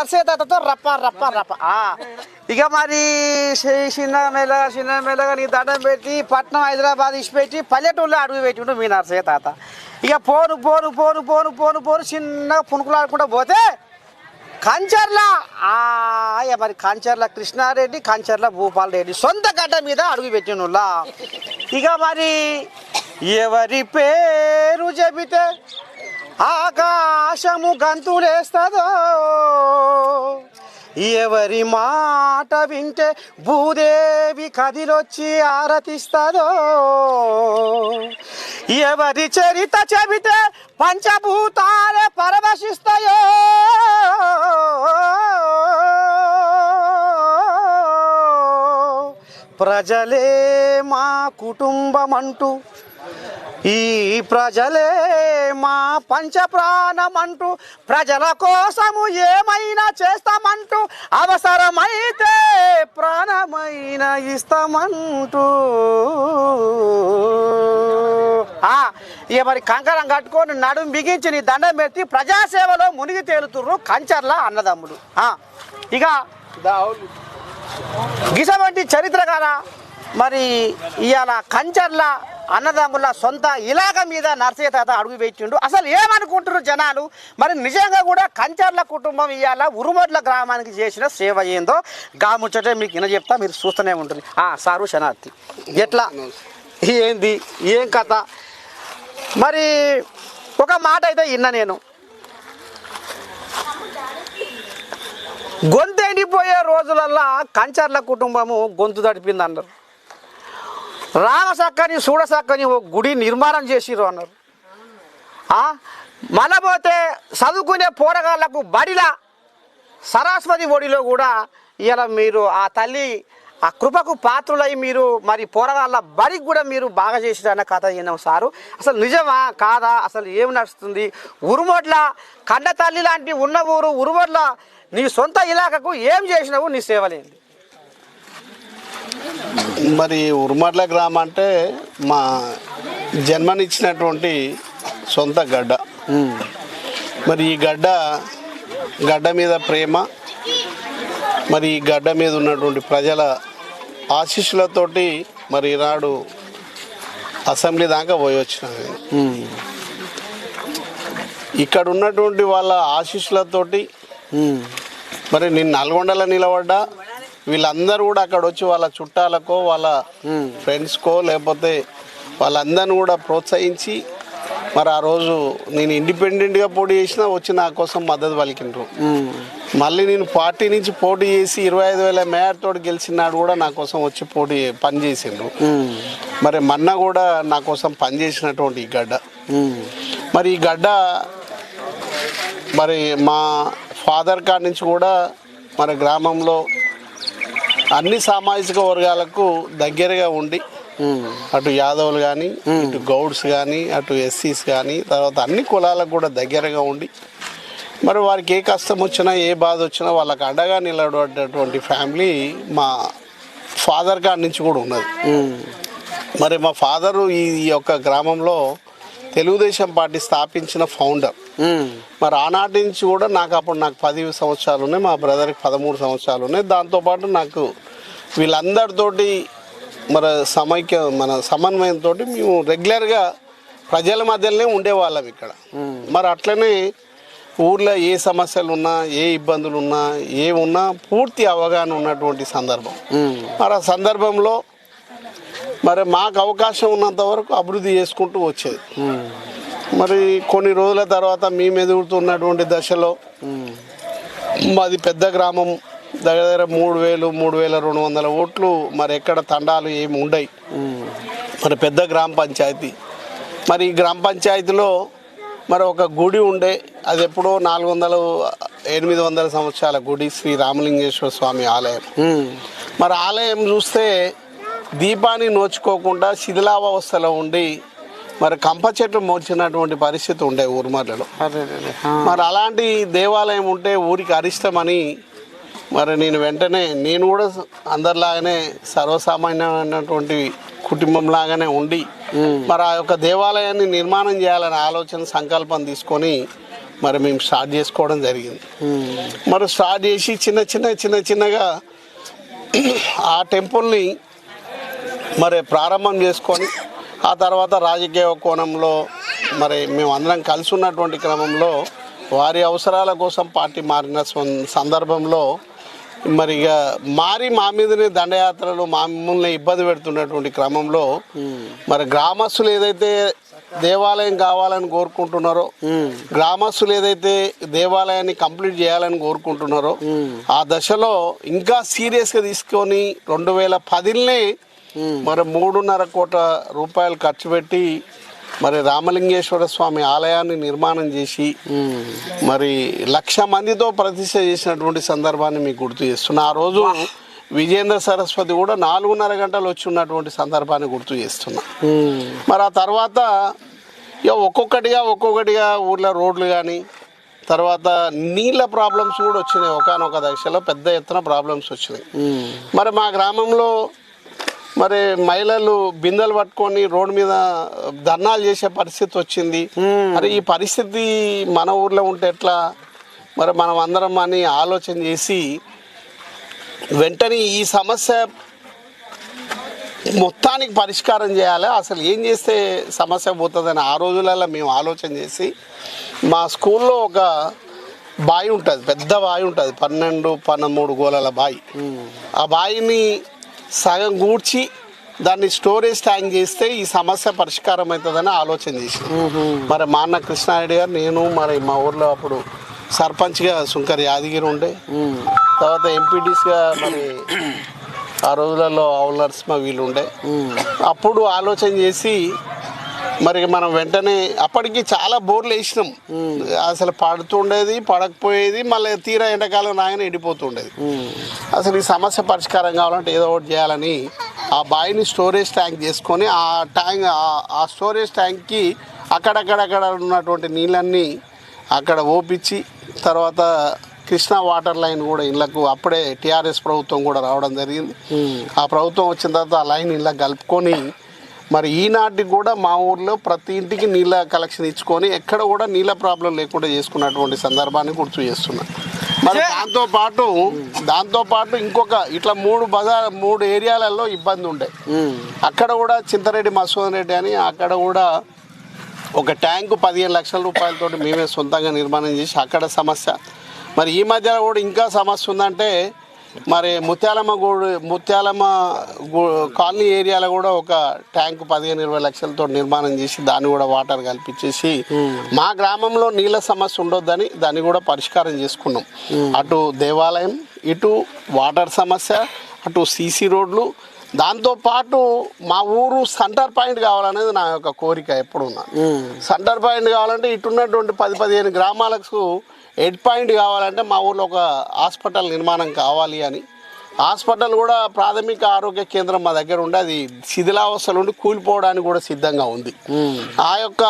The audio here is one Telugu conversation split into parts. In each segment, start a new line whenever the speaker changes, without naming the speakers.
నర్సే తాతతో రప్ప రప్ప. రప్ప ఇక మరి చిన్న మెల్లగా చిన్న మెల్లగా నీ దండం పెట్టి పట్నం హైదరాబాద్ ఇచ్చిపెట్టి పల్లెటూరులో అడుగు పెట్టిండు మీ నర్సయ్య తాత ఇక పోను పోను పోను పోను పోను పోను చిన్నగా పునుకులాడుకుంటూ పోతే కంచర్ల ఆ, ఇక మరి కంచర్ల కృష్ణారెడ్డి కంచర్ల భూపాల్ రెడ్డి సొంత గడ్డ మీద అడుగు పెట్టినులా ఇక మరి ఎవరి పేరు చెబితే ఆకాశము గంతులేస్తుందో? ఎవరి మాట వింటే భూదేవి కదిలొచ్చి ఆరతిస్తుందో? ఎవరి చరిత చెబితే పంచభూతాలే పరవశిస్తాయో? ప్రజలే మా కుటుంబం అంటూ ఈ ప్రజలే మా పంచ ప్రాణమంటూ ప్రజల కోసము ఏమైనా చేస్తామంటూ అవసరమైతే ప్రాణమైన ఇస్తామంటూ. ఆ, ఇక మరి కంకణం కట్టుకొని నడుం బిగించి నీ దండం పెట్టి ప్రజాసేవలో మునిగి తేలుతుర్రు కంచర్ల అన్నదమ్ములు. ఆ, ఇక గిసవంటి చరిత్ర కదా మరి ఇవాళ కంచర్ల అన్నదమ్ముల సొంత ఇలాగ మీద నర్సయ్య తాత అడుగు పెట్టిండు అసలు ఏమనుకుంటున్నారు జనాలు? మరి నిజంగా కూడా కంచర్ల కుటుంబం ఇవాళ ఉరుమడ్ల గ్రామానికి చేసిన సేవ ఏందో? గాముచ్చటే మీకు ఇన చెప్తా మీరు చూస్తూనే ఉంటుంది ఆ సారు శనార్థి ఎట్లా? ఏంది? ఏం కథ? మరి ఒక మాట అయితే ఇన్న నేను. గొంతు ఎండిపోయే రోజులల్లా కంచర్ల కుటుంబము గొంతు తడిపింది అన్నారు. రామసక్కని చూడసక్కని ఓ గుడి నిర్మాణం చేసిర్రు అన్నారు. మన పోతే చదువుకునే పోరగాళ్ళకు బడిలా సరస్వతి ఒడిలో కూడా ఇలా మీరు ఆ తల్లి ఆ కృపకు పాత్రులై మీరు మరి పోరగాళ్ళ బడికి కూడా మీరు బాగా చేసిరన్న కథ విన్నాం సారు. అసలు నిజమా? కాదా? అసలు ఏం నడుస్తుంది? ఉరుమొడ్ల కన్న తల్లి లాంటి ఉన్న ఊరు ఉరుమొడ్ల నీ సొంత ఇలాకకు ఏం చేసినావు? నీ సేవలేంది.
మరి ఉరుమట్ల గ్రామం అంటే మా జన్మనిచ్చినటువంటి సొంత గడ్డ. మరి ఈ గడ్డ గడ్డ మీద ప్రేమ మరి ఈ గడ్డ మీద ఉన్నటువంటి ప్రజల ఆశీస్సులతోటి మరి ఈనాడు అసెంబ్లీ దాకా పోయి వచ్చిన. ఇక్కడ ఉన్నటువంటి వాళ్ళ ఆశీస్సులతోటి మరి నేను నల్గొండలో నిలబడ్డా వీళ్ళందరూ కూడా అక్కడ వచ్చి వాళ్ళ చుట్టాలకో వాళ్ళ ఫ్రెండ్స్కో లేకపోతే వాళ్ళందరిని కూడా ప్రోత్సహించి మరి ఆ రోజు నేను ఇండిపెండెంట్గా పోటీ చేసినా వచ్చి నా కోసం మద్దతు పలికిండ్రు. మళ్ళీ నేను పార్టీ నుంచి పోటీ చేసి ఇరవై ఐదు వేల మేయర్ తోటి గెలిచినాడు కూడా నా కోసం వచ్చి పోటీ పని చేసిండ్రు మరి మొన్న కూడా నా కోసం పనిచేసినటువంటి ఈ గడ్డ. మరి ఈ గడ్డ మరి మా ఫాదర్ కాడ నుంచి కూడా మన గ్రామంలో అన్ని సామాజిక వర్గాలకు దగ్గరగా ఉండి అటు యాదవులు కానీ ఇటు గౌడ్స్ కానీ అటు ఎస్సీస్ కానీ తర్వాత అన్ని కులాలకు కూడా దగ్గరగా ఉండి మరి వారికి ఏ కష్టం వచ్చినా ఏ బాధ వచ్చినా వాళ్ళకి అండగా నిలబడేటటువంటి ఫ్యామిలీ మా ఫాదర్ కాడ నుంచి కూడా ఉన్నది. మరి మా ఫాదరు ఈ యొక్క గ్రామంలో తెలుగుదేశం పార్టీ స్థాపించిన ఫౌండర్. మరి ఆనాటి నుంచి కూడా నాకు అప్పుడు నాకు పది సంవత్సరాలు ఉన్నాయి మా బ్రదర్కి పదమూడు సంవత్సరాలు ఉన్నాయి. దాంతోపాటు నాకు వీళ్ళందరితోటి మన సమైక్య మన సమన్వయంతో మేము రెగ్యులర్గా ప్రజల మధ్యలోనే ఉండేవాళ్ళం ఇక్కడ. మరి అట్లనే ఊర్లో ఏ సమస్యలు ఉన్నా ఏ ఇబ్బందులు ఉన్నా ఏ ఉన్నా పూర్తి అవగాహన ఉన్నటువంటి సందర్భం. మరి ఆ సందర్భంలో మరి మాకు అవకాశం ఉన్నంత వరకు అభివృద్ధి చేసుకుంటూ వచ్చేది. మరి కొన్ని రోజుల తర్వాత మేము ఎదుగుతున్నటువంటి దశలో మాది పెద్ద గ్రామం దగ్గర దగ్గర మూడు వేలు మూడు వేల రెండు వందల ఓట్లు మరి ఎక్కడ తండాలు ఏమి ఉండయి. మరి పెద్ద గ్రామ పంచాయతీ. మరి ఈ గ్రామ పంచాయతీలో మరి ఒక గుడి ఉండే అది ఎప్పుడో నాలుగు వందలు ఎనిమిది వందల సంవత్సరాల గుడి శ్రీ రామలింగేశ్వర స్వామి ఆలయం. మరి ఆలయం చూస్తే దీపాన్ని నోచుకోకుండా శిథిలావస్థలో ఉండి మరి కంప చెట్టు మోచినటువంటి పరిస్థితి ఉండే ఊర్మర్లలో మరి అలాంటి దేవాలయం ఉంటే ఊరికి అరిష్టమని మరి నేను వెంటనే నేను కూడా అందరిలాగానే సర్వసామాన్యమైనటువంటి కుటుంబం లాగానే ఉండి మరి ఆ యొక్క దేవాలయాన్ని నిర్మాణం చేయాలనే ఆలోచన సంకల్పం తీసుకొని మరి మేము స్టార్ట్ చేసుకోవడం జరిగింది. మరి స్టార్ట్ చేసి చిన్న చిన్న చిన్న చిన్నగా ఆ టెంపుల్ని మరి ప్రారంభం చేసుకొని ఆ తర్వాత రాజకీయ కోణంలో మరి మేము అందరం కలిసి ఉన్నటువంటి క్రమంలో వారి అవసరాల కోసం పార్టీ మారిన సందర్భంలో మరి ఇక మారి మా మీదనే దండయాత్రలు మమ్మల్ని ఇబ్బంది పెడుతున్నటువంటి క్రమంలో మరి గ్రామస్తులు ఏదైతే దేవాలయం కావాలని కోరుకుంటున్నారో గ్రామస్తులు ఏదైతే దేవాలయాన్ని కంప్లీట్ చేయాలని కోరుకుంటున్నారో ఆ దశలో ఇంకా సీరియస్గా తీసుకొని రెండు వేల పదిలనే మరి మూడున్నర కోట్ల రూపాయలు ఖర్చు పెట్టి మరి రామలింగేశ్వర స్వామి ఆలయాన్ని నిర్మాణం చేసి మరి లక్ష మందితో ప్రతిష్ట చేసినటువంటి సందర్భాన్ని మీకు గుర్తు చేస్తున్నా. ఆ రోజు విజేంద్ర సరస్వతి కూడా నాలుగున్నర గంటలు వచ్చి ఉన్నటువంటి సందర్భాన్ని గుర్తు చేస్తున్నా. మరి ఆ తర్వాత ఇక ఒక్కొక్కటిగా ఒక్కొక్కటిగా ఊర్లో రోడ్లు కానీ తర్వాత నీళ్ళ ప్రాబ్లమ్స్ కూడా వచ్చినాయి. ఒకనొక దశలో పెద్ద ఎత్తున ప్రాబ్లమ్స్ వచ్చినాయి. మరి మా గ్రామంలో మరి మహిళలు బిందెలు పట్టుకొని రోడ్డు మీద ధర్నాలు చేసే పరిస్థితి వచ్చింది. మరి ఈ పరిస్థితి మన ఊర్లో ఉంటే ఎట్లా? మరి మనం అందరం అని ఆలోచన చేసి వెంటనే ఈ సమస్య మొత్తానికి పరిష్కారం చేయాలి. అసలు ఏం చేస్తే సమస్య పోతుందని ఆ రోజులలో మేము ఆలోచన చేసి మా స్కూల్లో ఒక బావి ఉంటుంది పెద్ద బావి ఉంటుంది పన్నెండు పన్నెండు గోళాల బావి ఆ బావిని సగం కూర్చి దాన్ని స్టోరేజ్ ట్యాంక్ చేస్తే ఈ సమస్య పరిష్కారం అవుతుందని ఆలోచన చేసి మరి మా అన్న కృష్ణారెడ్డి గారు నేను మరి మా ఊర్లో అప్పుడు సర్పంచ్గా సుంకర్ యాదగిరి ఉండే. తర్వాత ఎంపీటీస్గా మరి ఆ రోజులలో ఆవుల నరసింహ వీళ్ళు ఉండే. అప్పుడు ఆలోచన చేసి మరి మనం వెంటనే అప్పటికి చాలా బోర్లు వేసినాం. అసలు పడుతుండేది పడకపోయేది మళ్ళీ తీరా ఎండాకాలం నాయన ఎండిపోతుండేది అసలు ఈ సమస్య పరిష్కారం కావాలంటే ఏదో ఒకటి చేయాలని ఆ బావిని స్టోరేజ్ ట్యాంక్ చేసుకొని ఆ ట్యాంక్ ఆ- స్టోరేజ్ ట్యాంక్కి అక్కడక్కడక్కడ ఉన్నటువంటి నీళ్ళన్నీ అక్కడ ఓపించి తర్వాత కృష్ణా వాటర్ లైన్ కూడా ఇళ్ళకు అప్పుడే టీఆర్ఎస్ ప్రభుత్వం కూడా రావడం జరిగింది. ఆ ప్రభుత్వం వచ్చిన తర్వాత ఆ లైన్ ఇళ్ళకి కలుపుకొని మరి ఈనాటికి కూడా మా ఊర్లో ప్రతి ఇంటికి నీళ్ళ కలెక్షన్ ఇచ్చుకొని ఎక్కడ కూడా నీళ్ళ ప్రాబ్లం లేకుండా చేసుకున్నటువంటి సందర్భాన్ని గుర్తు చేస్తున్నా. మరి దాంతో పాటు దాంతో పాటు ఇంకొక ఇట్లా మూడు బజార్ మూడు ఏరియాలలో ఇబ్బంది ఉండే. అక్కడ కూడా చింతరెడ్డి మసూదన్ రెడ్డి అని అక్కడ కూడా ఒక ట్యాంకు పదిహేను లక్షల రూపాయలతో మేమే సొంతంగా నిర్మాణం చేసి అక్కడ సమస్య. మరి ఈ మధ్యలో కూడా ఇంకా సమస్య ఉందంటే మరి ముత్యాలమ్మ గూడు ముత్యాలమ్మ కాలనీ ఏరియాలో కూడా ఒక ట్యాంకు పదిహేను ఇరవై లక్షలతో నిర్మాణం చేసి దాన్ని కూడా వాటర్ కల్పించేసి మా గ్రామంలో నీళ్ళ సమస్య ఉండొద్దని దాన్ని కూడా పరిష్కారం చేసుకున్నాం. అటు దేవాలయం ఇటు వాటర్ సమస్య అటు సీసీ రోడ్లు దాంతో పాటు మా ఊరు సెంటర్ పాయింట్ కావాలనేది నా యొక్క కోరిక ఎప్పుడు ఉన్నా సెంటర్ పాయింట్ కావాలంటే ఇటున్నటువంటి పది పదిహేను గ్రామాలకు హెడ్ పాయింట్ కావాలంటే మా ఊర్లో ఒక హాస్పిటల్ నిర్మాణం కావాలి అని. హాస్పిటల్ కూడా ప్రాథమిక ఆరోగ్య కేంద్రం మా దగ్గర ఉండి అది శిథిలావస్థలు ఉండి కూలిపోవడానికి కూడా సిద్ధంగా ఉంది. ఆ యొక్క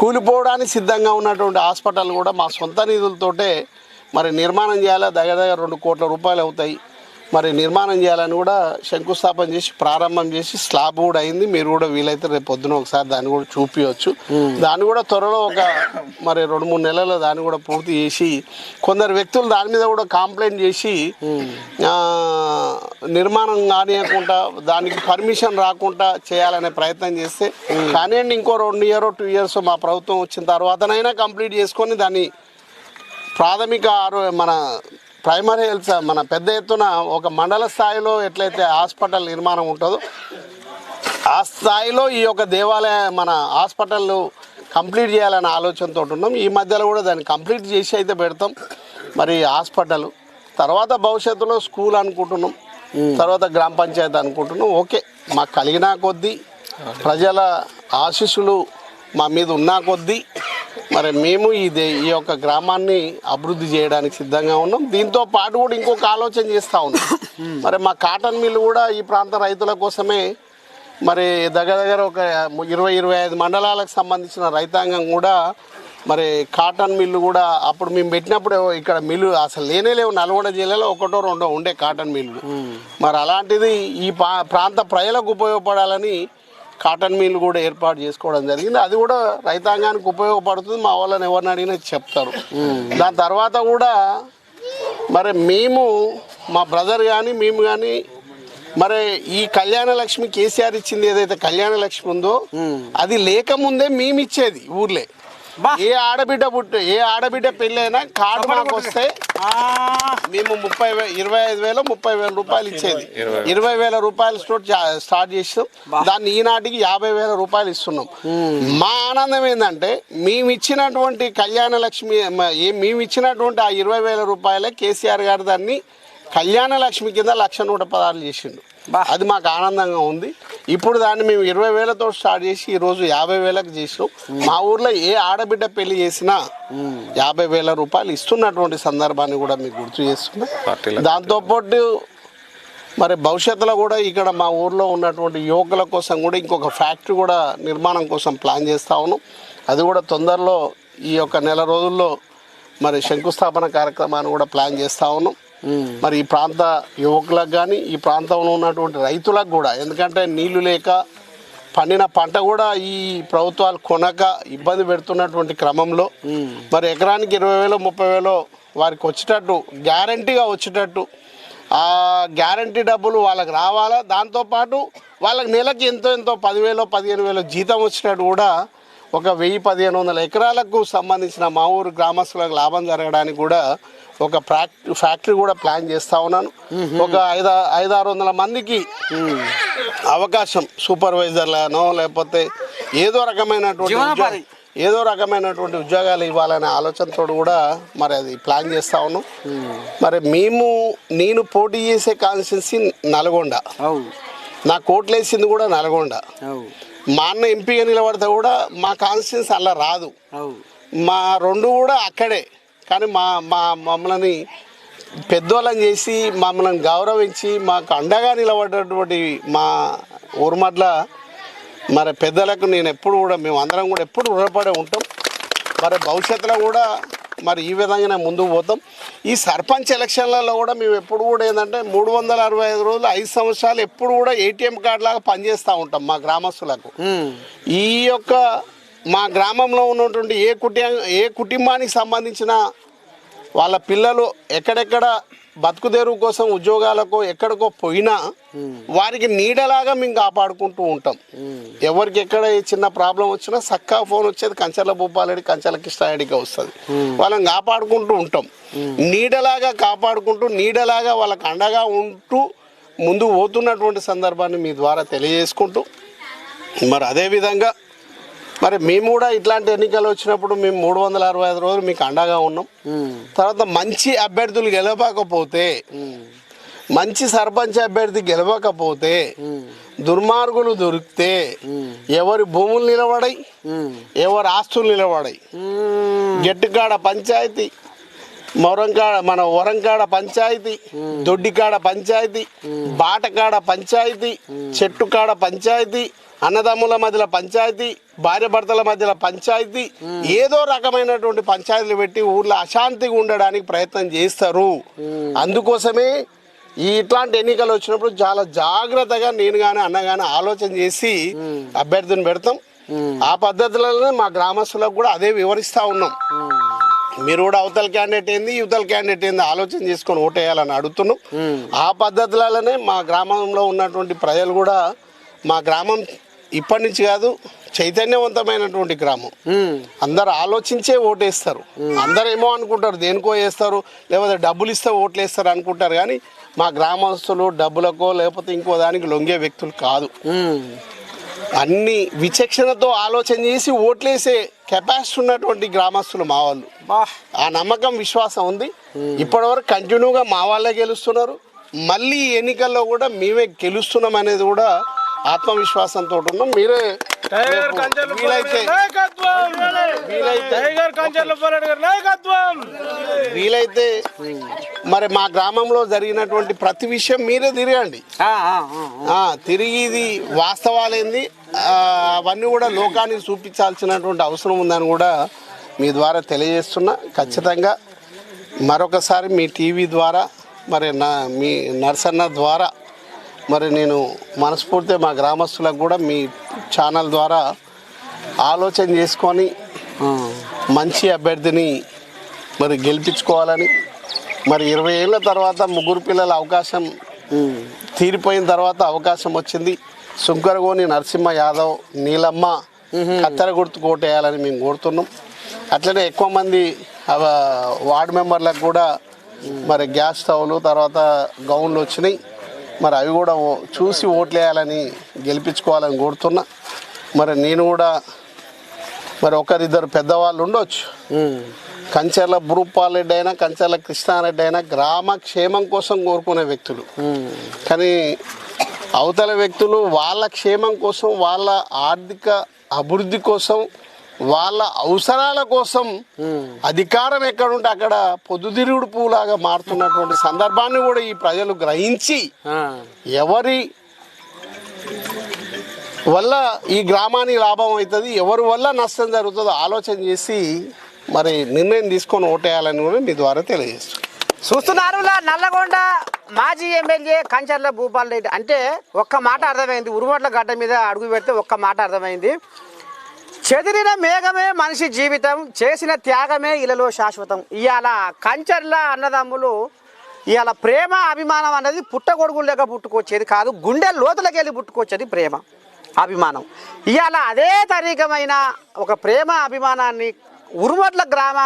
కూలిపోవడానికి సిద్ధంగా ఉన్నటువంటి హాస్పిటల్ కూడా మా సొంత నిధులతోటే మరి నిర్మాణం చేయాలి? దగ్గర దగ్గర రెండు కోట్ల రూపాయలు అవుతాయి. మరి నిర్మాణం చేయాలని కూడా శంకుస్థాపన చేసి ప్రారంభం చేసి స్లాబ్ కూడా అయింది. మీరు కూడా వీలైతే రేపు పొద్దున ఒకసారి దాన్ని కూడా చూపించవచ్చు దాన్ని కూడా త్వరలో ఒక మరి రెండు మూడు నెలల్లో దాన్ని కూడా పూర్తి చేసి కొందరు వ్యక్తులు దాని మీద కూడా కంప్లైంట్ చేసి ఆ, నిర్మాణం కానియకుండా దానికి పర్మిషన్ రాకుండా చేయాలనే ప్రయత్నం చేస్తే కానివ్వండి ఇంకో రెండు ఇయర్ టూ ఇయర్స్ మా ప్రభుత్వం వచ్చిన తర్వాతనైనా కంప్లీట్ చేసుకొని దాన్ని ప్రాథమిక ఆరో మన ప్రైమరీ హెల్త్ మన పెద్ద ఎత్తున ఒక మండల స్థాయిలో ఎట్లయితే హాస్పిటల్ నిర్మాణం ఉంటుందో ఆ స్థాయిలో ఈ యొక్క దేవాలయ మన హాస్పిటల్ కంప్లీట్ చేయాలనే ఆలోచనతో ఉన్నాం ఈ మధ్యలో కూడా దాన్ని కంప్లీట్ చేసి అయితే పెడతాం. మరి హాస్పిటల్ తర్వాత భవిష్యత్తులో స్కూల్ అనుకుంటున్నాం. తర్వాత గ్రామ పంచాయతీ అనుకుంటున్నాం. ఓకే మాకు కలిగిన కొద్దీ ప్రజల ఆశీస్సులు మా మీద ఉన్నా కొద్దీ మరి మేము ఈ దే ఈ యొక్క గ్రామాన్ని అభివృద్ధి చేయడానికి సిద్ధంగా ఉన్నాం. దీంతో పాటు కూడా ఇంకొక ఆలోచన చేస్తూ ఉన్నాం. మరి మా కాటన్ మిల్లు కూడా ఈ ప్రాంత రైతుల కోసమే మరి దగ్గర దగ్గర ఒక ఇరవై ఇరవై ఐదు మండలాలకు సంబంధించిన రైతాంగం కూడా మరి కాటన్ మిల్లు కూడా అప్పుడు మేము పెట్టినప్పుడు ఇక్కడ మిల్లు అసలు లేనే లేవు. నల్గొండ జిల్లాలో ఒకటో రెండో ఉండే కాటన్ మిల్లు. మరి అలాంటిది ఈ ప్రాంత ప్రజలకు ఉపయోగపడాలని కాటన్ మిల్ కూడా ఏర్పాటు చేసుకోవడం జరిగింది. అది కూడా రైతాంగానికి ఉపయోగపడుతుంది. మా వాళ్ళని ఎవరిని అడిగినా చెప్తారు. దాని తర్వాత కూడా మరి మేము మా బ్రదర్ కానీ మేము కానీ మరి ఈ కళ్యాణ లక్ష్మి కేసీఆర్ ఇచ్చింది ఏదైతే కళ్యాణ లక్ష్మి ఉందో అది లేకముందే మేము ఇచ్చేది ఊర్లే. ఏ ఆడబిడ్డ పుట్టు ఏ ఆడబిడ్డ పెళ్ళైనా కార్డు మాకు వస్తే మేము ముప్పై వే ఇరవై ఐదు వేల ముప్పై వేల రూపాయలు ఇచ్చేది. ఇరవై వేల. రూపాయలు స్టోర్ స్టార్ట్ చేసాం దాన్ని ఈనాటికి యాభై వేల రూపాయలు ఇస్తున్నాం. మా ఆనందం ఏంటంటే మేము ఇచ్చినటువంటి కళ్యాణ లక్ష్మి మేము ఇచ్చినటువంటి ఆ ఇరవై వేల రూపాయలే కేసీఆర్ గారు దాన్ని కళ్యాణ లక్ష్మి కింద లక్ష నూట పదార్లు చేసిండు. అది మాకు ఆనందంగా ఉంది. ఇప్పుడు దాన్ని మేము ఇరవై వేలతో స్టార్ట్ చేసి ఈ రోజు యాభై వేలకు చేసినాం. మా ఊర్లో ఏ ఆడబిడ్డ పెళ్ళి చేసినా యాభై వేల రూపాయలు ఇస్తున్నటువంటి సందర్భాన్ని కూడా మీకు గుర్తు చేస్తున్నా. దాంతోపాటు మరి భవిష్యత్తులో కూడా ఇక్కడ మా ఊర్లో ఉన్నటువంటి యువకుల కోసం కూడా ఇంకొక ఫ్యాక్టరీ కూడా నిర్మాణం కోసం ప్లాన్ చేస్తా ఉన్నాం. అది కూడా తొందరలో ఈ యొక్క నెల రోజుల్లో మరి శంకుస్థాపన కార్యక్రమాన్ని కూడా ప్లాన్ చేస్తా ఉన్నాం. మరి ఈ ప్రాంత యువకులకు కానీ ఈ ప్రాంతంలో ఉన్నటువంటి రైతులకు కూడా ఎందుకంటే నీళ్ళు లేక పండిన పంట కూడా ఈ ప్రభుత్వాలు కొనక ఇబ్బంది పెడుతున్నటువంటి క్రమంలో మరి ఎకరానికి ఇరవై వేలు ముప్పై వేలు వారికి వచ్చేటట్టు గ్యారంటీగా వచ్చేటట్టు ఆ గ్యారంటీ డబ్బులు వాళ్ళకి రావాలా? దాంతోపాటు వాళ్ళకి నెలకి ఎంతో ఎంతో పదివేలు పదిహేను వేలు జీతం వచ్చినట్టు కూడా ఒక వెయ్యి పదిహేను వందల ఎకరాలకు సంబంధించిన మా ఊరు గ్రామస్తులకు లాభం జరగడానికి కూడా ఒక ఫ్యాక్ ఫ్యాక్టరీ కూడా ప్లాన్ చేస్తా ఉన్నాను. ఒక ఐదు ఐదు ఆరు వందల మందికి అవకాశం సూపర్వైజర్లనో లేకపోతే ఏదో రకమైనటువంటి ఏదో రకమైనటువంటి ఉద్యోగాలు ఇవ్వాలనే ఆలోచనతో కూడా మరి అది ప్లాన్ చేస్తా ఉన్నాం. మరి మేము నేను పోటీ చేసే కాన్స్టిట్యున్సీ నల్గొండ. నా కోట్లేసింది కూడా నల్గొండ. మా అన్న ఎంపీగా నిలబడితే కూడా మా కాన్స్టిట్యున్సీ అలా రాదు. మా రెండు కూడా అక్కడే. కానీ మా మా మమ్మల్ని పెద్దోళ్ళని చేసి మమ్మల్ని గౌరవించి మాకు అండగా నిలబడ్డటువంటి మా ఊరుమట్ల మరి పెద్దలకు నేను ఎప్పుడు కూడా మేము అందరం కూడా ఎప్పుడు రుణపడే ఉంటాం. మరి భవిష్యత్తులో కూడా మరి ఈ విధంగానే ముందుకు పోతాం. ఈ సర్పంచ్ ఎలక్షన్లలో కూడా మేము ఎప్పుడు కూడా ఏంటంటే మూడు వందల అరవై ఐదు రోజులు ఐదు సంవత్సరాలు ఎప్పుడు కూడా ఏటీఎం కార్డు లాగా పనిచేస్తూ ఉంటాం మా గ్రామస్తులకు. ఈ యొక్క మా గ్రామంలో ఉన్నటువంటి ఏ కుటుంబ ఏ కుటుంబానికి సంబంధించిన వాళ్ళ పిల్లలు ఎక్కడెక్కడ బతుకుదేరువు కోసం ఉద్యోగాలకు ఎక్కడికో పోయినా వారికి నీడలాగా మేము కాపాడుకుంటూ ఉంటాం. ఎవరికి ఎక్కడ చిన్న ప్రాబ్లం వచ్చినా సక్కా ఫోన్ వచ్చేది కంచర్ల భూపాలడి కంచర్ల కృష్ణారెడ్డికి వస్తుంది. వాళ్ళని కాపాడుకుంటూ ఉంటాం. నీడలాగా కాపాడుకుంటూ నీడలాగా వాళ్ళకి అండగా ఉంటూ ముందు పోతున్నటువంటి సందర్భాన్ని మీ ద్వారా తెలియజేసుకుంటూ మరి అదేవిధంగా మరి మేము కూడా ఇట్లాంటి ఎన్నికలు వచ్చినప్పుడు మేము మూడు వందల అరవై ఐదు రోజులు మీకు అండగా ఉన్నాం. తర్వాత మంచి అభ్యర్థులు గెలవకపోతే మంచి సర్పంచ్ అభ్యర్థి గెలవకపోతే దుర్మార్గులు దొరికితే ఎవరి భూములు నిలబడాయి ఎవరి ఆస్తులు నిలబడాయి గెట్టుకాడ పంచాయతీ మొరంకాడ మన వరంకాడ పంచాయతీ దొడ్డికాడ పంచాయతీ బాటకాడ పంచాయతీ చెట్టుకాడ పంచాయతీ అన్నదమ్ముల మధ్యలో పంచాయతీ భార్య భర్తల మధ్యలో పంచాయతీ ఏదో రకమైనటువంటి పంచాయతీలు పెట్టి ఊర్లో అశాంతిగా ఉండడానికి ప్రయత్నం చేస్తారు. అందుకోసమే ఈ ఇట్లాంటి ఎన్నికలు వచ్చినప్పుడు చాలా జాగ్రత్తగా నేను కానీ అన్న కానీ ఆలోచన చేసి అభ్యర్థిని పెడతాం. ఆ పద్ధతులలోనే మా గ్రామస్తులకు కూడా అదే వివరిస్తా ఉన్నాం. మీరు కూడా అవతల క్యాండిడేట్ ఏంది యువతల క్యాండిడేట్ ఏంది ఆలోచన చేసుకొని ఓటేయాలని అడుగుతున్నాం. ఆ పద్ధతులలోనే మా గ్రామంలో ఉన్నటువంటి ప్రజలు కూడా మా గ్రామం ఇప్పటి నుంచి కాదు చైతన్యవంతమైనటువంటి గ్రామం. అందరు ఆలోచించే ఓటేస్తారు. అందరు ఏమో అనుకుంటారు దేనికో వేస్తారు లేకపోతే డబ్బులు ఇస్తే ఓట్లు వేస్తారు అనుకుంటారు కానీ మా గ్రామస్తులు డబ్బులకో లేకపోతే ఇంకో దానికి లొంగే వ్యక్తులు కాదు. అన్ని విచక్షణతో ఆలోచన చేసి ఓట్లేసే కెపాసిటీ ఉన్నటువంటి గ్రామస్తులు మా వాళ్ళు. ఆ నమ్మకం విశ్వాసం ఉంది. ఇప్పటివరకు కంటిన్యూగా మా వాళ్ళే గెలుస్తున్నారు. మళ్ళీ ఎన్నికల్లో కూడా మేమే గెలుస్తున్నాం అనేది కూడా ఆత్మవిశ్వాసంతో ఉన్నాం మీరే వీలైతే వీలైతే మరి మా గ్రామంలో జరిగినటువంటి ప్రతి విషయం మీరే తిరగండి.
ఆ, ఆ, ఆ, ఆ.
ఆ, తిరిగి ఇది వాస్తవాలేంది. ఆ, అవన్నీ కూడా లోకానికి చూపించాల్సినటువంటి అవసరం ఉందని కూడా మీ ద్వారా తెలియజేస్తున్నా. ఖచ్చితంగా మరొకసారి మీ టీవీ ద్వారా మరి నా మీ నర్సన్న ద్వారా మరి నేను మనస్ఫూర్తిగా మా గ్రామస్తులకు కూడా మీ ఛానల్ ద్వారా ఆలోచన చేసుకొని మంచి అభ్యర్థిని మరి గెలిపించుకోవాలని మరి ఇరవై ఏళ్ళ తర్వాత ముగ్గురు పిల్లల అవకాశం తీరిపోయిన తర్వాత అవకాశం వచ్చింది. సుంకరగోని నరసింహ యాదవ్ నీలమ్మ కత్తెర గుర్తు కోటేయాలని మేము కోరుతున్నాం. అట్లనే ఎక్కువ మంది వార్డు మెంబర్లకు కూడా మరి గ్యాస్ స్టవ్లు తర్వాత గౌన్లు వచ్చినాయి. మరి అవి కూడా ఓ- చూసి ఓట్లు వేయాలని గెలిపించుకోవాలని కోరుతున్నా. మరి నేను కూడా మరి ఒకరిద్దరు పెద్దవాళ్ళు ఉండొచ్చు. కంచెర్ల భూపాలరెడ్డి అయినా కంచెర్ల కృష్ణారెడ్డి అయినా గ్రామ క్షేమం కోసం కోరుకునే వ్యక్తులు. కానీ అవతల వ్యక్తులు వాళ్ళ క్షేమం కోసం వాళ్ళ ఆర్థిక అభివృద్ధి కోసం వాళ్ళ అవసరాల కోసం అధికారం ఎక్కడుంటే అక్కడ పొద్దుతిరుగుడు పువ్వులాగా మారుతున్నటువంటి సందర్భాన్ని కూడా ఈ ప్రజలు గ్రహించి ఎవరి వల్ల ఈ గ్రామానికి లాభం అవుతుంది ఎవరి వల్ల నష్టం జరుగుతుందో ఆలోచన చేసి మరి నిర్ణయం తీసుకొని ఓటేయాలని కూడా మీ ద్వారా తెలియజేస్తాను
చూస్తున్నారు నల్లగొండ మాజీ ఎమ్మెల్యే కంచర్ల భూపాల్ రెడ్డి. అంటే ఒక్క మాట అర్థమైంది. ఉరుమట్ల గడ్డ మీద అడుగు పెడితే ఒక్క మాట అర్థమైంది. చెదిరిన మేఘమే మనిషి జీవితం చేసిన త్యాగమే ఇలలో శాశ్వతం. ఇవాళ కంచర్ల అన్నదమ్ములు ఇవాళ ప్రేమ అభిమానం అనేది పుట్టగొడుగులు లేక పుట్టుకొచ్చేది కాదు గుండె లోతులకి వెళ్ళి పుట్టుకొచ్చేది ప్రేమ అభిమానం. ఇవాళ అదే తరీకమైన ఒక ప్రేమ అభిమానాన్ని ఉరుమట్ల గ్రామ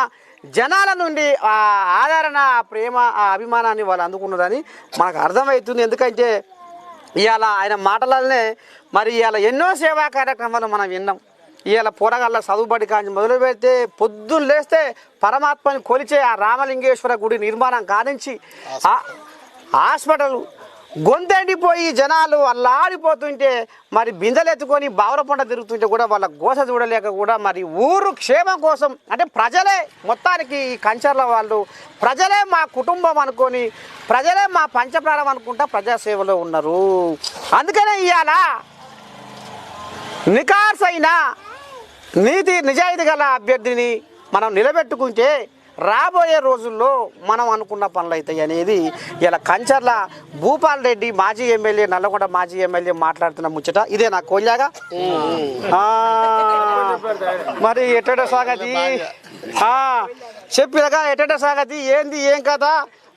జనాల నుండి ఆ ఆదరణ ఆ ప్రేమ ఆ అభిమానాన్ని వాళ్ళు అందుకున్నారని మనకు అర్థమవుతుంది. ఎందుకంటే ఇవాళ ఆయన మాటలనే మరి ఇవాళ ఎన్నో సేవా కార్యక్రమాలు మనం విన్నాం. ఇవాళ పోరగాళ్ళ చదువుబడి కానీ మొదలు పెడితే పొద్దున్న లేస్తే పరమాత్మని కొలిచే ఆ రామలింగేశ్వర గుడి నిర్మాణం కానించి హాస్పిటల్ గొంతెండిపోయి జనాలు అల్లాడిపోతుంటే మరి బిందెలెత్తుకొని ఎత్తుకొని తిరుగుతుంటే కూడా వాళ్ళ గోస చూడలేక కూడా మరి ఊరు క్షేమం కోసం అంటే ప్రజలే మొత్తానికి ఈ కంచర్ల వాళ్ళు ప్రజలే మా కుటుంబం అనుకొని ప్రజలే మా పంచప్రాణం అనుకుంటా ప్రజాసేవలో ఉన్నారు. అందుకనే ఇవాళ నికార్సైన నీతి నిజాయితీ గల అభ్యర్థిని మనం నిలబెట్టుకుంటే రాబోయే రోజుల్లో మనం అనుకున్న పనులు అవుతాయి అనేది ఇలా కంచర్ల భూపాల్ రెడ్డి మాజీ ఎమ్మెల్యే నల్లగొండ మాజీ ఎమ్మెల్యే మాట్లాడుతున్న ముచ్చట. ఇదే నా కోల్యాగా మరి ఎట్టడ సాగతి? చెప్పినగా ఎట్టడ సాగతి? ఏంది ఏం కదా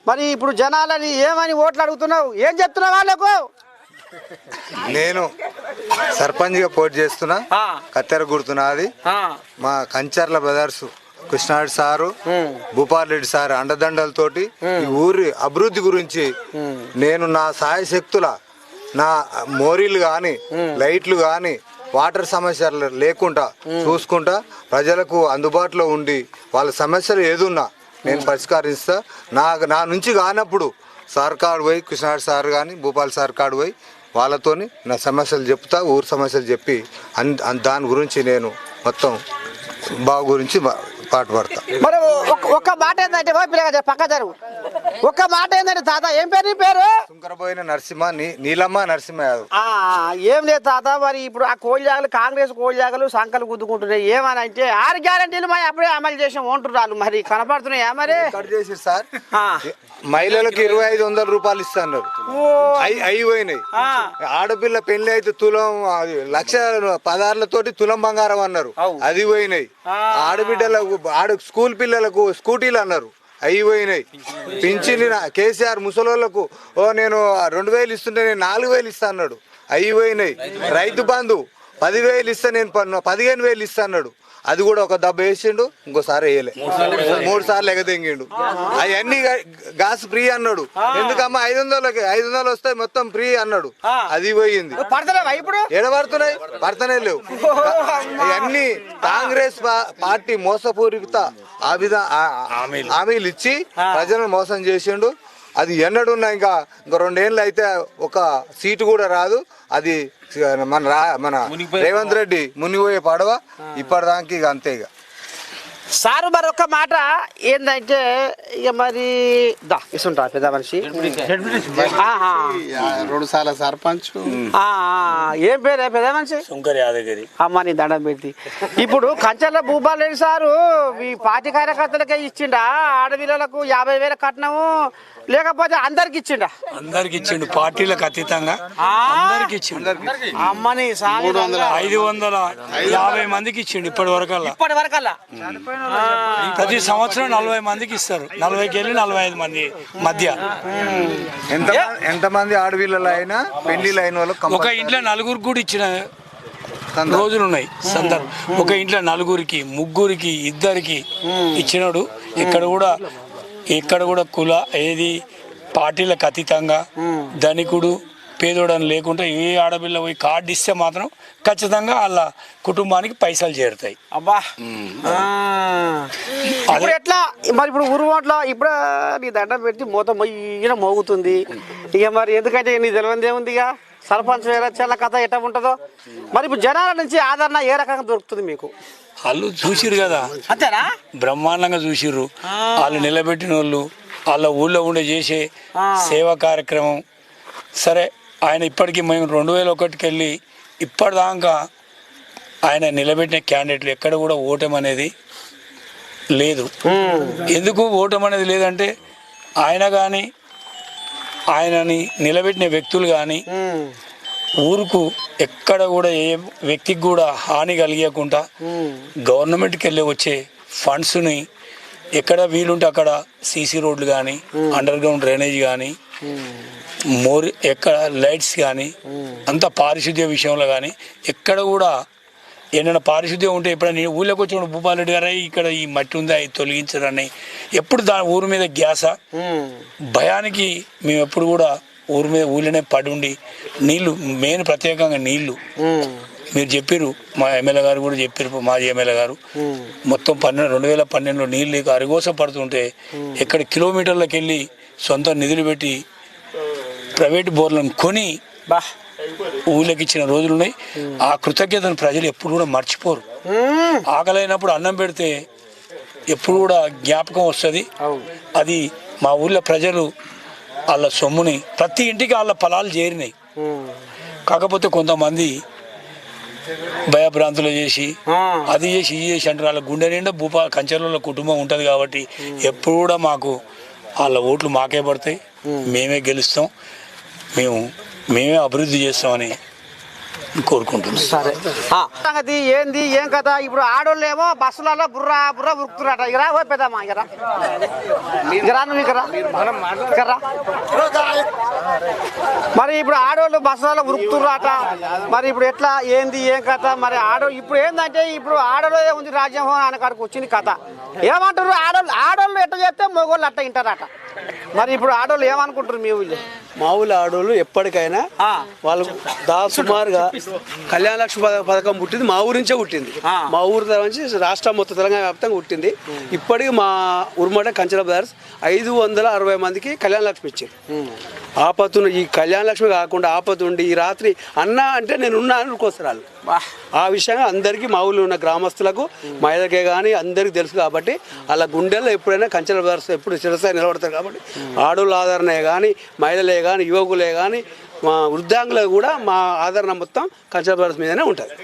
మరి ఇప్పుడు జనాలని ఏమని ఓట్లు అడుగుతున్నావు? ఏం చెప్తున్నావు వాళ్ళకు?
నేను సర్పంచ్గా పోటీ చేస్తున్నా. కత్తెర గుర్తున్నది
ఆ,
మా Kancharla brothers Krishna Reddy sir Bhupal Reddy sir అండదండలతోటి ఈ ఊరి అభివృద్ధి గురించి నేను నా సాయశక్తుల నా మోరీలు కానీ లైట్లు కానీ వాటర్ సమస్యలు లేకుండా చూసుకుంటా ప్రజలకు అందుబాటులో ఉండి వాళ్ళ సమస్యలు ఏదున్నా నేను పరిష్కరిస్తా. నా నా నుంచి కానప్పుడు సార్ కాడు పోయి కృష్ణారెడ్డి సార్ కానీ భూపాల్ సార్ కాడు పోయి వాళ్ళతోని నా సమస్యలు చెప్తా ఊరు సమస్యలు చెప్పి అన్ దాని గురించి నేను మొత్తం బాగు గురించి పాటు పడతా.
మరి ఒక- ఒక్క మాట ఏంటంటే పిల్లగా పక్క జరుగు. ఒక్క మాట ఏంటంటే తాత ఏం పేరు నీ పేరు?
శంకరపోయిన నరసింహ నీలమ్మ నరసింహ యాదవ్.
ఆ, ఏం లేదు తాత మరి ఇప్పుడు ఆ కోళ్ళాగలు కాంగ్రెస్ కోళ్ళాగలు సంకలు గుద్దుకుంటున్నాయి. ఏమని అంటే ఆరు గ్యారంటీలు మరి అప్పుడే అమలు చేసాం ఉంటున్నారు మరి. కనపడుతున్నాయా మరి?
చేసి సార్. మహిళలకు ఇరవై ఐదు వందల రూపాయలు ఇస్తున్నారు.
ఓ,
అయి అయి పోయినాయి.
ఆ.
ఆడపిల్ల పెళ్ళి అయితే తులం అది లక్ష పదార్లతోటి తులం బంగారం అన్నారు. అది పోయినాయి. ఆడబిడ్డలకు ఆడ స్కూల్ పిల్లలకు స్కూటీలు అన్నారు. అయిపోయినాయి పోయినాయి. కేసీఆర్ ముసలోళ్ళకు ఓ నేను రెండు వేలు ఇస్తుంటే నేను నాలుగు వేలు ఇస్తా అన్నాడు. అయిపోయినాయి రైతు బంధు పదివేలు ఇస్తా నేను పన్ను- పదిహేను వేలు ఇస్తా అన్నాడు. అది కూడా ఒక దెబ్బ వేసిండు ఇంకోసారి వేయలే. మూడు సార్లు ఎగదెంగిండు. అవన్నీ గాస్ ఫ్రీ అన్నాడు. ఎందుకమ్మా ఐదు వందలకి ఐదు వందలు వస్తే మొత్తం ఫ్రీ అన్నాడు. అది పోయింది. ఎడబడుతున్నాయి పడతనే లేవు. ఇవన్నీ కాంగ్రెస్ పార్టీ మోసపూరిత ఆ విధ ఆ- హామీలు. ఇచ్చి ప్రజలను మోసం చేసిండు. అది ఎన్నడున్నా ఇంకా ఇంకా రెండేళ్ళు అయితే ఒక సీటు కూడా రాదు. అది మన రా మన రేవంత్ రెడ్డి మునిగిపోయే పడవ ఇప్పటిదానికి ఇక అంతే ఇక.
సారు మరి ఒక్క మాట ఏంటంటే ఇక మరి దా ఇస్తుంటా పెద్ద మనిషి.
రెండు సార్ల సర్పంచ్.
ఆ, ఏం పేరే పెద్ద మనిషి?
శంకర్ యాదగిరి.
అమ్మ నీ దండం పెట్టి. ఇప్పుడు కంచెల భూపాలేడు సారు ఈ పార్టీ కార్యకర్తలకే ఇచ్చిండా? ఆడపిల్లలకు యాభై వేల కట్నము లేకపోతే అందరికి ఇచ్చిండా?
అందరికి ఇచ్చిండు పార్టీలకు అతీతంగా? అందరికి ఇచ్చిండు.
అమ్మని
ఐదు వందల యాభై మందికి ఇచ్చిండు ఇప్పటి వరకల్లా.
ఇప్పటి వరకల్లా.
ప్రతి సంవత్సరం నలభై మందికి ఇస్తారు. నలభైకి వెళ్ళి నలభై ఐదు మంది మధ్య.
ఎంత ఎంతమంది ఆడపిల్లలు అయినా పెళ్ళిళ్ళు అయిన వాళ్ళు
ఒక ఇంట్లో నలుగురికి కూడా ఇచ్చిన. రోజులు ఉన్నాయి. సందర్భం ఒక ఇంట్లో నలుగురికి ముగ్గురికి ఇద్దరికి ఇచ్చినాడు. ఇక్కడ కూడా ఇక్కడ కూడా కుల ఏది పార్టీలకు అతీతంగా ధనికుడు పేదోడని లేకుండా ఏ ఆడపిల్ల పోయి కార్డు ఇస్తే మాత్రం ఖచ్చితంగా వాళ్ళ కుటుంబానికి పైసలు చేరుతాయి.
అబ్బా. ఇప్పుడు ఎట్లా? మరి ఇప్పుడు ఊరువాట్లో ఇప్పుడు నీ దండం పెట్టి మూత మొయ్యిన మోగుతుంది. ఇక మరి ఎందుకంటే నీ తెలియంది ఏముంది ఇక? సర్పంచ్ వేరే కథ ఎట్లా ఉంటుందో? మరి ఇప్పుడు జనాల నుంచి ఆదరణ ఏ రకంగా దొరుకుతుంది మీకు?
వాళ్ళు చూసిరు కదా.
అంతేనా?
బ్రహ్మాండంగా చూసిర్రు. వాళ్ళు నిలబెట్టిన వాళ్ళు వాళ్ళ ఊళ్ళో ఉండే చేసే సేవా కార్యక్రమం. సరే ఆయన ఇప్పటికీ మేము రెండు వేల ఒకటికి వెళ్ళి ఇప్పటిదాకా ఆయన నిలబెట్టిన క్యాండిడేట్లు ఎక్కడ కూడా ఓటమి అనేది లేదు. ఎందుకు ఓటమి అనేది లేదంటే ఆయన కానీ ఆయనని నిలబెట్టిన వ్యక్తులు కానీ ఊరుకు ఎక్కడ కూడా ఏ వ్యక్తికి కూడా హాని కలిగకుండా గవర్నమెంట్కి వెళ్ళి వచ్చే ఫండ్స్ని ఎక్కడ వీలుంటే అక్కడ సీసీ రోడ్లు కానీ అండర్ గ్రౌండ్ డ్రైనేజ్ కానీ మోర్ ఎక్కడ లైట్స్ కానీ అంత పారిశుద్ధ్య విషయంలో కానీ ఎక్కడ కూడా ఏమైనా పారిశుద్ధ్యం ఉంటే ఎప్పుడైనా నేను ఊళ్ళోకి వచ్చిన భూపాలరెడ్డి గారు ఇక్కడ ఈ మట్టి ఉందా ఇది తొలగించరని ఎప్పుడు దాని ఊరి మీద గ్యాస? భయానికి మేము ఎప్పుడు కూడా ఊరి మీద ఊళ్ళోనే పడి ఉండి నీళ్ళు మెయిన్ ప్రత్యేకంగా నీళ్ళు. మీరు చెప్పారు మా ఎమ్మెల్యే గారు కూడా చెప్పారు మాజీ ఎమ్మెల్యే గారు. మొత్తం పన్నెండు రెండు వేల పన్నెండులో నీళ్ళు లేక అరిగోస పడుతుంటే ఎక్కడ కిలోమీటర్లకు వెళ్ళి సొంత నిధులు పెట్టి ప్రైవేట్ బోర్లను కొని ఊళ్ళకి ఇచ్చిన రోజులు ఉన్నాయి ఆ కృతజ్ఞతను ప్రజలు ఎప్పుడు కూడా మర్చిపోరు. ఆకలైనప్పుడు అన్నం పెడితే ఎప్పుడు కూడా జ్ఞాపకం వస్తుంది. అది మా ఊళ్ళో ప్రజలు వాళ్ళ సొమ్ముని ప్రతి ఇంటికి వాళ్ళ పొలాలు చేరినాయి. కాకపోతే కొంతమంది భయభ్రాంతులు చేసి అది చేసి ఇది చేసి అంటారు. వాళ్ళ గుండె నిండా భూపా కంచెల కుటుంబం ఉంటుంది కాబట్టి ఎప్పుడు కూడా మాకు వాళ్ళ ఓట్లు మాకే పడతాయి. మేమే గెలుస్తాం. మేము మేమే అభివృద్ధి చేస్తామని కోరుకుంటున్నాం
సరే. సంగతి ఏంది ఏం కథ? ఇప్పుడు ఆడోళ్ళు ఏమో బస్సులలో బుర్రా బుర్రా ఉరుకుతురట ఇక ఓ పెద్దమ్మా ఇకరా ఇకరా నువ్వు ఇకరా ఇకరా మరి ఇప్పుడు ఆడోళ్ళు బస్సులలో ఉరుకుతున్నారట. మరి ఇప్పుడు ఎట్లా ఏంది ఏం కథ? మరి ఆడో ఇప్పుడు ఏంటంటే ఇప్పుడు ఆడోళ్ళే ఉంది రాజ్యం అని కాడికి వచ్చింది కథ. ఏమంటారు ఆడోళ్ళు ఆడోళ్ళు ఎట్లా చేస్తే మగోళ్ళు అట్ట వింటారట. మరి ఇప్పుడు ఆడోళ్ళు ఏమనుకుంటారు మీ ఊళ్ళో?
మా ఊళ్ళో ఆడోళ్ళు ఎప్పటికైనా. వాళ్ళు దా సుమారుగా కళ్యాణ లక్ష్మి పథ- పథకం పుట్టింది మా ఊరి నుంచే పుట్టింది. మా ఊరు నుంచి రాష్ట్రం మొత్తం తెలంగాణ వ్యాప్తంగా పుట్టింది. ఇప్పటికి మా ఉరుమట కంచెల బ్రదర్స్ ఐదు వందల అరవై మందికి కళ్యాణ లక్ష్మి ఇచ్చారు. ఆపత్తును ఈ కళ్యాణ లక్ష్మి కాకుండా ఆపత్తుండి ఈ రాత్రి అన్న అంటే నేను ఉన్నా అని వాళ్ళు. ఆ విషయంగా అందరికీ మా ఊళ్ళో ఉన్న గ్రామస్తులకు మహిళలకే కానీ అందరికీ తెలుసు కాబట్టి అలా గుండెల్లో ఎప్పుడైనా కంచెల బ్రదర్స్ ఎప్పుడు చిరస్థాయి నిలబడతారు కాబట్టి ఆడోళ్ళ ఆదరణే కానీ మహిళలే కానీ యువకులే కానీ మా వృద్ధాంగులకు కూడా మా ఆదరణ మొత్తం కంచెల మీదనే ఉంటుంది.